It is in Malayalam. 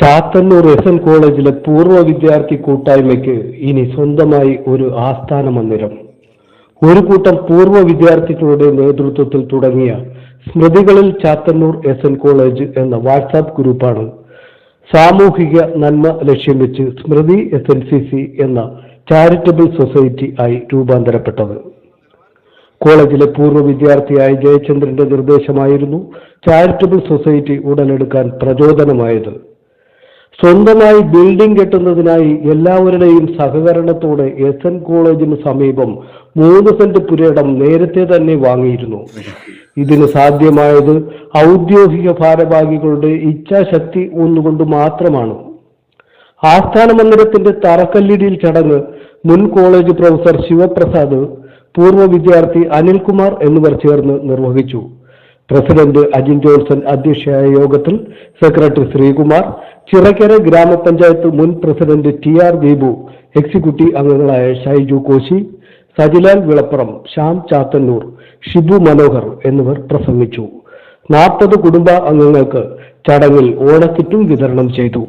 ചാത്തന്നൂർ എസ് എൻ കോളേജിലെ പൂർവ വിദ്യാർത്ഥി കൂട്ടായ്മയ്ക്ക് ഇനി സ്വന്തമായി ഒരു ആസ്ഥാന മന്ദിരം. ഒരു കൂട്ടം പൂർവ വിദ്യാർത്ഥികളുടെ നേതൃത്വത്തിൽ തുടങ്ങിയ സ്മൃതികളിൽ ചാത്തന്നൂർ എസ് എൻ കോളേജ് എന്ന വാട്സാപ്പ് ഗ്രൂപ്പാണ്. സാമൂഹിക നന്മ ലക്ഷ്യം വെച്ച് Smriti S N C C എന്ന ചാരിറ്റബിൾ സൊസൈറ്റി ആയി രൂപാന്തരപ്പെട്ടത്. കോളേജിലെ പൂർവ വിദ്യാർത്ഥിയായ ജയചന്ദ്രന്റെ നിർദ്ദേശമായിരുന്നു ചാരിറ്റബിൾ സൊസൈറ്റി ഉടലെടുക്കാൻ പ്രചോദനമായത്. സ്വന്തമായി ബിൽഡിംഗ് കെട്ടുന്നതിനായി എല്ലാവരുടെയും സഹകരണത്തോടെ എസ് എൻ കോളേജിന് സമീപം മൂന്ന് സെന്റ് പുരയിടം നേരത്തെ തന്നെ വാങ്ങിയിരുന്നു. ഇതിന് സാധ്യമായത് ഔദ്യോഗിക ഭാരവാഹികളുടെ ഇച്ഛാശക്തി ഒന്നുകൊണ്ട് മാത്രമാണ്. ആസ്ഥാന മന്ദിരത്തിന്റെ തറക്കല്ലിടിയിൽ ചടങ്ങ് മുൻ കോളേജ് പ്രൊഫസർ ശിവപ്രസാദ് പൂർവ വിദ്യാർത്ഥി അനിൽകുമാർ എന്നിവർ ചേർന്ന് നിർവഹിച്ചു. പ്രസിഡന്റ് അജിൻ ജോൺസൺ അധ്യക്ഷയായ യോഗത്തിൽ സെക്രട്ടറി ശ്രീകുമാർ ചിറക്കര ഗ്രാമപഞ്ചായത്ത് മുൻ president T R Deepu executive അംഗങ്ങളായ ഷൈജു കോശി സജിലാൽ വിളപ്പുറം ശ്യാം ചാത്തന്നൂർ ഷിബു മനോഹർ എന്നിവർ പ്രസംഗിച്ചു. നാൽപ്പത് കുടുംബ അംഗങ്ങൾക്ക് ചടങ്ങിൽ ഓണക്കിറ്റും വിതരണം ചെയ്തു.